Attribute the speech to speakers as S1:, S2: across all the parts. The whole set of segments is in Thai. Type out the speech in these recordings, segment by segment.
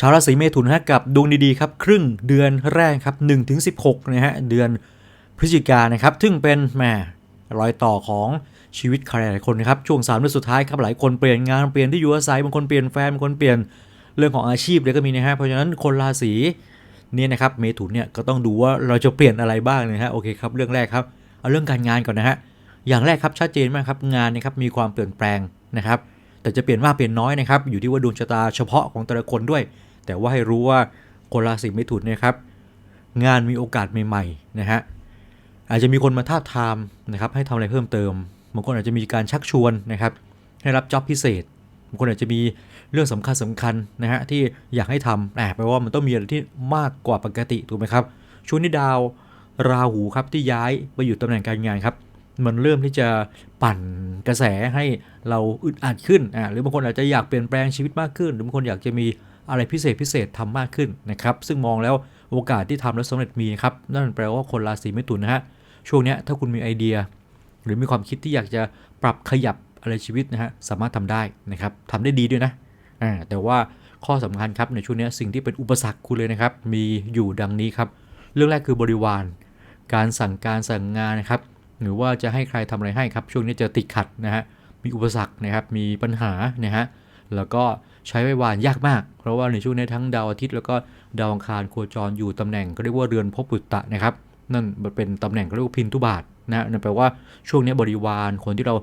S1: ชาวราศีเมถุนฮะกับดวงดีๆครับครึ่งเดือนแรกครับ1ถึง16นะฮะเดือนพฤศจิกายนะครับซึ่งเป็นแหมรอยต่อของชีวิตใครหลายคนนะครับช่วง3เดือนสุดท้ายครับหลายคนเปลี่ยนงานเปลี่ยนที่อยู่อาศัยบางคนเปลี่ยนแฟนบางคนเปลี่ยนเรื่องของอาชีพเลยก็มีนะฮะเพราะฉะนั้นคนราศีเนี่ยนะครับเมถุนเนี่ยก็ต้องดูว่าเราจะเปลี่ยนอะไรบ้างนะฮะโอเคครับเรื่องแรกครับเอาเรื่องการงานก่อนนะฮะอย่างแรกครับชัดเจนมากครับงานนะครับมีความเปลี่ยนแปลงนะครับแต่จะเปลี่ยนมากเปลี่ยนน้อยนะครับอยู่ที่ว่าดวงชะตาเฉพาะของแต่ละคนด้วย แต่ว่าให้รู้ว่าคนราศีเมถุนเนยครับ งานมีโอกาสใหม่ๆนะฮะอาจจะมีคนมาท้าทามนะครับให้ทำอะไรเพิ่มเติมบางคนอาจจะมีการชักชวนนะครับ ให้รับจ็อบพิเศษบางคนอาจจะมีเรื่องสำคัญสำคัญนะฮะที่อยากให้ทำแต่แปลว่ามันต้องมีอะไรที่มากกว่าปกติถูกไหมครับช่วงนี้ดาวราหูครับที่ย้ายไปอยู่ตำแหน่งการงานครับ มันเริ่มที่จะปั่นกระแสให้เราอึดอัดขึ้นอ่าหรือบางคนอาจจะอยากเปลี่ยนแปลงชีวิตมากขึ้น หรือบางคนอยากจะมี อะไรพิเศษพิเศษทำมากขึ้นนะครับซึ่งมองแล้วโอกาสที่ทำแล้วสำเร็จมีครับนั่นแปลว่าคนราศีเมถุนนะฮะช่วงนี้ถ้าคุณมีไอเดีย หรือมีความคิดที่อยากจะปรับขยับอะไรชีวิตนะฮะสามารถทำได้นะครับทำได้ดีด้วยนะอ่าแต่ว่าข้อสำคัญครับในช่วงนี้สิ่งที่เป็นอุปสรรคคุณเลยนะครับ มีอยู่ดังนี้ครับ เรื่องแรกคือบริวาร การสั่งการสั่งงานนะครับ หรือว่าจะให้ใครทำอะไรให้ครับ ช่วงนี้จะติดขัดนะฮะมีอุปสรรคนะครับมีปัญหานะฮะแล้วก็ ใช้ไว้วานยากมาก เพราะว่าในช่วงนี้ทั้งดาวอาทิตย์แล้วก็ดาวอังคารโคจรอยู่ตำแหน่งก็เรียกว่าเรือนภพบุตตะนะครับ นั่นเป็นตำแหน่งเขาเรียกว่าพินทุบาทนะนั่นแปลว่าช่วงนี้บริวารคนที่เรา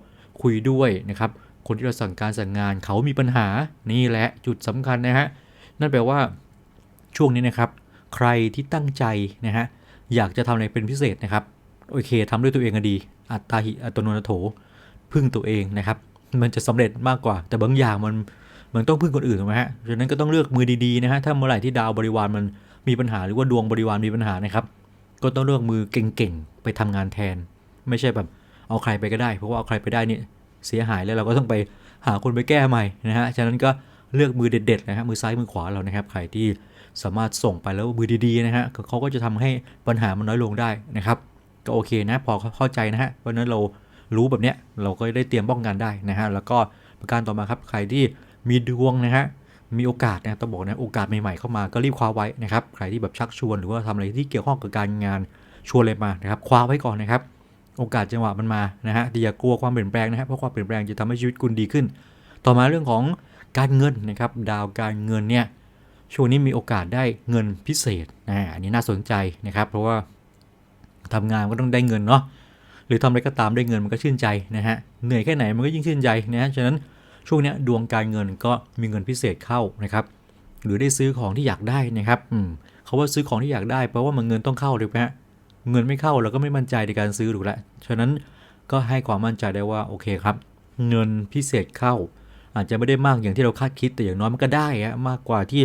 S1: คุยด้วยนะครับ คนที่เราสั่งการสั่งงานเขามีปัญหานี่แหละจุดสำคัญนะฮะนั่นแปลว่าช่วงนี้นะครับ ใครที่ตั้งใจนะฮะอยากจะทำอะไรเป็นพิเศษนะครับโอเคทำด้วยตัวเองก็ดี อัตตาหิอัตโนนโถพึ่งตัวเองนะครับ มันจะสำเร็จมากกว่า แต่บางอย่างมัน มันต้องพึ่งคนอื่นถูกไหมฮะฉะนั้นก็ต้องเลือกมือดีๆนะฮะถ้าเมื่อไหร่ที่ดาวบริวารมันมีปัญหาหรือว่าดวงบริวารมีปัญหานะครับก็ต้องเลือกมือเก่งๆไปทำงานแทน ไม่ใช่แบบเอาใครไปก็ได้ เพราะว่าเอาใครไปได้นี่เสียหายแล้วเราก็ต้องไปหาคนไปแก้ใหม่นะฮะฉะนั้นก็เลือกมือเด็ดๆนะฮะมือซ้ายมือขวาเรานะครับใครที่สามารถส่งไปแล้วมือดีๆนะฮะเขาก็จะทำให้ปัญหามันน้อยลงได้นะครับ ก็โอเคนะพอเข้าใจนะฮะเพราะฉะนั้นเรารู้แบบเนี้ยเราก็ได้เตรียมป้องกันได้นะฮะแล้วก็ประการต่อมาครับใครที่ มีดวงนะฮะมีโอกาสนะต้องบอกนะโอกาสใหม่ๆเข้ามาก็รีบคว้าไว้นะครับใครที่แบบชักชวนหรือว่าทำอะไรที่เกี่ยวข้องกับการงานชวนเลยมานะครับคว้าไว้ก่อนนะครับ โอกาสจังหวะมันมานะฮะแต่อย่ากลัวความเปลี่ยนแปลงนะครับเพราะความเปลี่ยนแปลงจะทำให้ชีวิตคุณดีขึ้น ต่อมาเรื่องของการเงินนะครับดาวการเงินเนี่ยช่วงนี้มีโอกาสได้เงินพิเศษนะอันนี้น่าสนใจนะครับ เพราะว่าทำงานก็ต้องได้เงินเนาะหรือทำอะไรก็ตามได้เงินมันก็ชื่นใจนะฮะเหนื่อยแค่ไหนมันก็ยิ่งชื่นใจนะฮะฉะนั้น ช่วงนี้ดวงการเงินก็มีเงินพิเศษเข้านะครับ หรือได้ซื้อของที่อยากได้นะครับอืมเขาว่าซื้อของที่อยากได้เพราะว่ามันเงินต้องเข้าถูกไหมฮะเงินไม่เข้าเราก็ไม่มั่นใจในการซื้อถูกแล้วฉะนั้นก็ให้ความมั่นใจได้ว่าโอเคครับ เงินพิเศษเข้า อาจจะไม่ได้มากอย่างที่เราคาดคิดแต่อย่างน้อยมันก็ได้อะมากกว่าที่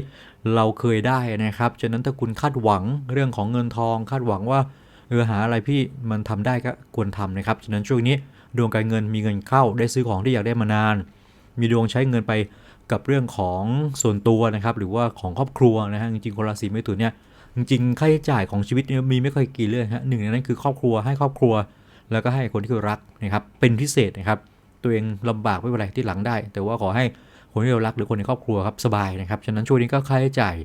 S1: เราเคยได้นะครับฉะนั้นถ้าคุณคาดหวังเรื่องของเงินทอง คาดหวังว่าเออหาอะไรพี่มันทำได้ก็ควรทำนะครับฉะนั้นช่วงนี้ดวงการเงินมีเงินเข้าได้ซื้อของที่อยากได้มานาน มีดวงใช้เงินไปกับเรื่องของส่วนตัวนะครับ หรือว่าของครอบครัวนะฮะจริงๆคนราศีเมถุนเนี่ยจริงๆค่าใช้จ่ายของชีวิตเนี่ยมีไม่ค่อยกี่เรื่องฮะหนึ่งในนั้นคือครอบครัวให้ครอบครัว แล้วก็ให้คนที่เรารักนะครับเป็นพิเศษนะครับตัวเองลำบากไม่เป็นไรที่หลังได้ แต่ว่าขอให้คนที่เรารักหรือคนในครอบครัวครับสบายนะครับฉะนั้นช่วงนี้ก็ค่าใช้จ่าย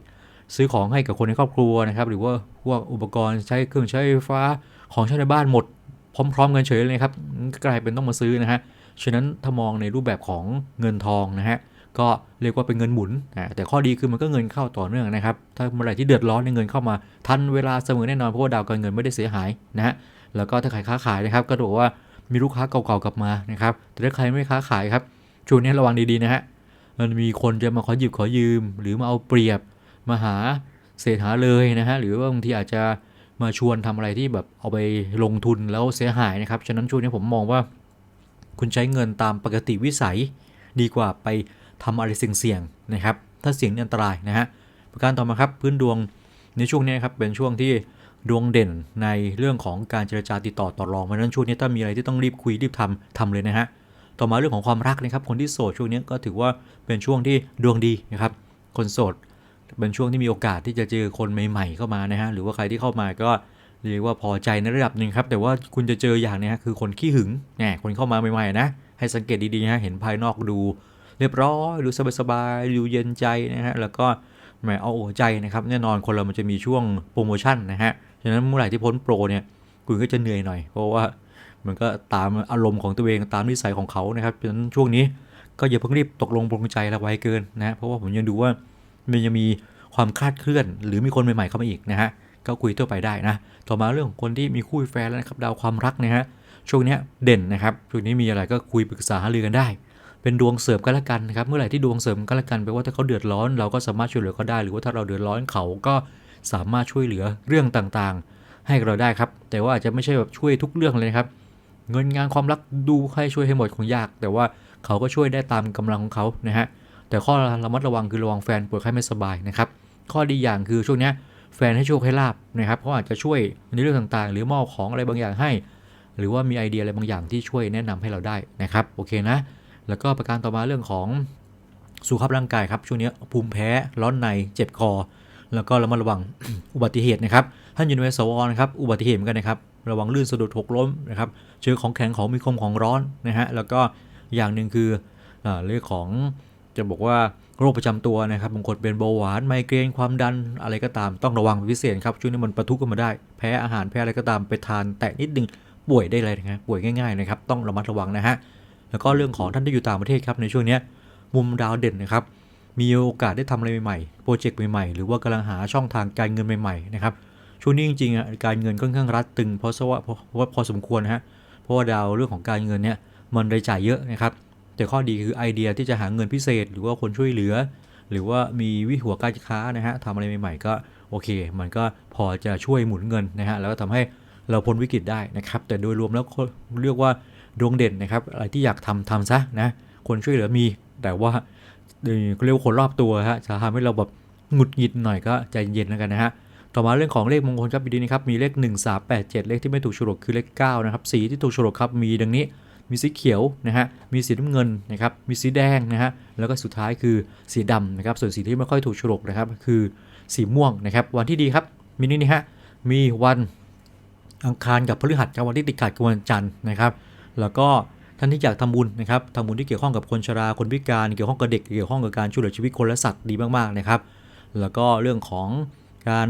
S1: ซื้อของให้กับคนในครอบครัวนะครับหรือว่าพวกอุปกรณ์ใช้เครื่องใช้ไฟฟ้าของใช้ในบ้านหมด พร้อม ๆ กันเฉยเลยครับกลายเป็นต้องมาซื้อนะฮะ ฉะนั้นถ้ามองในรูปแบบของเงินทองนะฮะก็เรียกว่าเป็นเงินหมุนนะแต่ข้อดีคือมันก็เงินเข้าต่อเนื่องนะครับ ถ้าเมื่อไหร่ที่เดือดร้อนในเงินเข้ามาทันเวลาเสมอแน่นอนเพราะว่าดาวการเงินไม่ได้เสียหายนะฮะแล้วก็ถ้าขายค้าขายนะครับ ก็บอกว่ามีลูกค้าเก่าๆกลับมานะครับแต่ถ้าใครไม่ค้าขายครับช่วงนี้ระวังดีๆนะฮะมันมีคนจะมาขอหยิบขอยืม หรือมาเอาเปรียบมาหาเศษหาเลยนะฮะหรือว่าบางทีอาจจะมาชวนทำอะไรที่แบบเอาไปลงทุนแล้วเสียหายนะครับฉะนั้นช่วงนี้ผมมองว่า คุณใช้เงินตามปกติวิสัย ดีกว่าไปทำอะไรเสี่ยงๆนะครับ ถ้าเสี่ยงนี่อันตรายนะฮะประการต่อมาครับพื้นดวงในช่วงนี้นครับเป็นช่วงที่ดวงเด่นในเรื่องของการเจรจาติดต่อต่อรองเพราะนั้นช่วงนี้ถ้ามีอะไรที่ต้องรีบคุยรีบทำทำเลยนะฮะต่อมาเรื่องของความรักนะครับ คนที่โสดช่วงนี้ก็ถือว่าเป็นช่วงที่ดวงดีนะครับ คนโสดเป็นช่วงที่มีโอกาสที่จะเจอคนใหม่ ๆ เข้ามานะฮะหรือว่าใครที่เข้ามาก็ เรียกว่าพอใจในระดับหนึ่งครับ แต่ว่าคุณจะเจออย่างนี้คือคนขี้หึงแหมคนเข้ามาใหม่ๆนะ ให้สังเกตดีๆนะเห็นภายนอกดู เรียบร้อยดูสบายๆดูเย็นใจนะฮะแล้วก็แหมเอาอกเอาใจนะครับแน่นอนคนเรามันจะมีช่วงโปรโมชั่นนะฮะฉะนั้นเมื่อไหร่ที่พ้นโปรเนี่ยคุณก็จะเหนื่อยหน่อย เพราะว่ามันก็ตามอารมณ์ของตัวเองตามนิสัยของเขานะครับฉะนั้นช่วงนี้ก็อย่าเพิ่งรีบตกลงปรงใจล้วไว้เกินนะฮะเพราะว่าผมยังดูว่ามันยังมีความคลาดเคลื่อน หรือมีคนใหม่ๆเข้ามาอีกนะฮะ ก็คุยทั่วไปได้นะ ต่อมาเรื่องของคนที่มีคู่แฟนแล้วนะครับดาวความรักนะฮะช่วงนี้เด่นนะครับช่วงนี้มีอะไรก็คุยปรึกษาหารือกันได้ เป็นดวงเสริมกันละกันนะครับเมื่อไหร่ที่ดวงเสริมกันละกันแปลว่าถ้าเขาเดือดร้อน เราก็สามารถช่วยเหลือเขาได้ หรือว่าถ้าเราเดือดร้อนเขาก็สามารถช่วยเหลือเรื่องต่างๆ ให้เราได้ครับ แต่ว่าอาจจะไม่ใช่แบบช่วยทุกเรื่องเลยครับ เงินงานความรักดูให้ช่วยให้หมดคงยาก แต่ว่าเขาก็ช่วยได้ตามกำลังของเขานะฮะแต่ข้อระมัดระวังคือระวังแฟนป่วยไข้ไม่สบายนะครับข้อดีอย่างคือช่วงนี้ แฟนให้โชคให้ลาบนะครับเขาอาจจะช่วยในเรื่องต่างๆ หรือมอบของอะไรบางอย่างให้ หรือว่ามีไอเดียอะไรบางอย่างที่ช่วยแนะนำให้เราได้นะครับโอเคนะแล้วก็ประการต่อมาเรื่องของสุขภาพร่างกายครับช่วงนี้ภูมิแพ้ร้อนในเจ็บคอ แล้วก็ระมัดระวังอุบัติเหตุนะครับท่านอยู่ในสวนะครับอุบัติเหตุเหมือนกันนะครับระวังลื่นสะดุดหกล้มนะครับเจอของแข็งของมีคมของร้อนนะฮะแล้วก็อย่างหนึ่งคืออเรื่องของจะบอกว่า โรคประจำตัวนะครับบางคนเป็นเบาหวานไมเกรนความดันอะไรก็ตามต้องระวังพิเศษครับช่วงนี้มันประทุกันมาได้ แพ้อาหารแพ้อะไรก็ตามไปทานแตะนิดนึงป่วยได้เลยนะฮะป่วยง่ายๆนะครับต้องระมัดระวังนะฮะแล้วก็เรื่องของท่านที่อยู่ต่างประเทศครับในช่วงนี้มุมดาวเด่นนะครับมีโอกาสได้ทำอะไรใหม่ๆโปรเจกต์ใหม่ๆ หรือว่ากำลังหาช่องทางการเงินใหม่ๆนะครับช่วงนี้จริงๆการเงินค่อนข้างรัดตึงเพราะว่าเพราะว่าพอสมควรนะฮะเพราะว่าดาวเรื่องของการเงินเนี่ยมันรายจ่ายเยอะนะครับ แต่ข้อดีคือไอเดียที่จะหาเงินพิเศษ หรือว่าคนช่วยเหลือ หรือว่ามีวิหัวการค้านะฮะทำอะไรใหม่ๆ ก็โอเค มันก็พอจะช่วยหมุนเงินนะฮะแล้วก็ทำให้เราพ้นวิกฤตได้นะครับ แต่โดยรวมแล้วเรียกว่าดวงเด่นนะครับอะไรที่อยากทำทำซะนะคนช่วยเหลือมี แต่ว่าเรียกว่าคนรอบตัวฮะจะทำให้เราแบบหงุดหงิดหน่อยก็ใจเย็นแล้วกันนะฮะต่อมาเรื่องของเลขมงคลครับปีนะครับมีเลข 1 3 8 7 เลขที่ไม่ถูกฉลกคือเลข9นะครับสีที่ถูกฉลกครับมีดังนี้ มีสีเขียวนะฮะ มีสีน้ำเงินนะครับ มีสีแดงนะฮะ แล้วก็สุดท้ายคือสีดำนะครับ ส่วนสีที่ไม่ค่อยถูกฉลกนะครับคือสีม่วงนะครับ วันที่ดีครับมีนี่นี่ฮะ มีวันอังคารกับพฤหัสครับวันที่ติดขัดกับวันจันทร์นะครับ แล้วก็ท่านที่อยากทำบุญนะครับทำบุญที่เกี่ยวข้องกับคนชรา คนพิการ เกี่ยวข้องกับเด็ก เกี่ยวข้องกับการช่วยเหลือชีวิตคนและสัตว์ดีมากๆนะครับ แล้วก็เรื่องของการ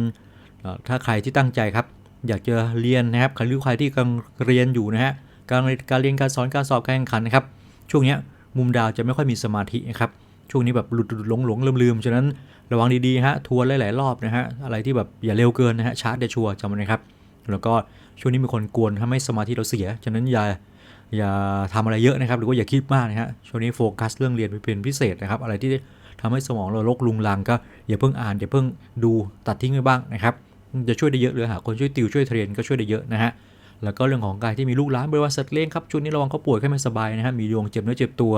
S1: ถ้าใครที่ตั้งใจครับ อยากจะเรียนนะครับใครหรือใครที่กำลังเรียนอยู่นะฮะ การการเรียนการสอนการสอบการแข่งขันนะครับช่วงนี้มุมดาวจะไม่ค่อยมีสมาธินะครับช่วงนี้แบบหลุดหลงหลงลืมลืมๆฉะนั้นระวังดีๆฮะทัวนหลายๆรอบนะฮะอะไรที่แบบอย่าเร็วเกินนะฮะชาร์จเดชัวร์จำไว้นะครับแล้วก็ช่วงนี้มีคนกวนทำให้สมาธิเราเสียฉะนั้นอย่าอย่าทำอะไรเยอะนะครับ หรือว่าอย่าคิดมากนะฮะช่วงนี้โฟกัสเรื่องเรียนเป็นพิเศษนะครับ อะไรที่ทำให้สมองเราลกลุงลังก็อย่าเพิ่งอ่านอย่าเพิ่งดูตัดทิ้งไปบ้างนะครับจะช่วยได้เยอะหรือหาคนช่วยติวช่วยเทรนก็ช่วยได้เยอะนะฮะ แล้วก็เรื่องของการที่มีลูกหลานบริวารสัตว์เลี้ยงครับช่วงนี้ระวังเขาป่วยแค่ไม่สบายนะฮะมีดวงเจ็บเนื้อเจ็บตัว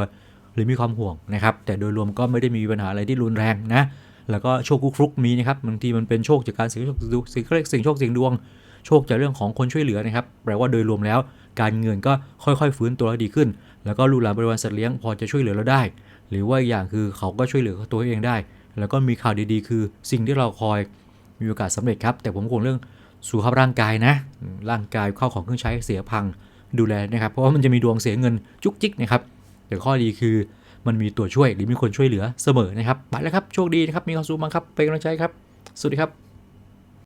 S1: หรือมีความห่วงนะครับแต่โดยรวมก็ไม่ได้มีปัญหาอะไรที่รุนแรงนะแล้วก็โชคคุกฟลุกมีนะครับบางทีมันเป็นโชคจากการเสี่ยงโชคสิ่งเรียกสี่งโชคสี่งดวง โชคจากเรื่องของคนช่วยเหลือนะครับแปลว่าโดยรวมแล้ว การเงินก็ค่อยๆฟื้นตัวดีขึ้น แล้วก็ลูกหลานบริวารสัตว์เลี้ยงพอจะช่วยเหลือเราได้ หรือว่าอีกอย่างคือเขาก็ช่วยเหลือตัวเองได้ แล้วก็มีข่าวดีๆ คือสิ่งที่เราคอยมีโอกาสสำเร็จครับ แต่ผมคงเรื่อง สุขภาพร่างกายนะ ร่างกายเข้าของเครื่องใช้เสียพังดูแลนะครับ เพราะว่ามันจะมีดวงเสียเงินจุกจิกนะครับแต่ข้อดีคือมันมีตัวช่วยหรือมีคนช่วยเหลือเสมอนะครับไปแล้วครับ โชคดีนะครับ มีความสุขมากครับ เป็นกำลังใจครับ สวัสดีครับ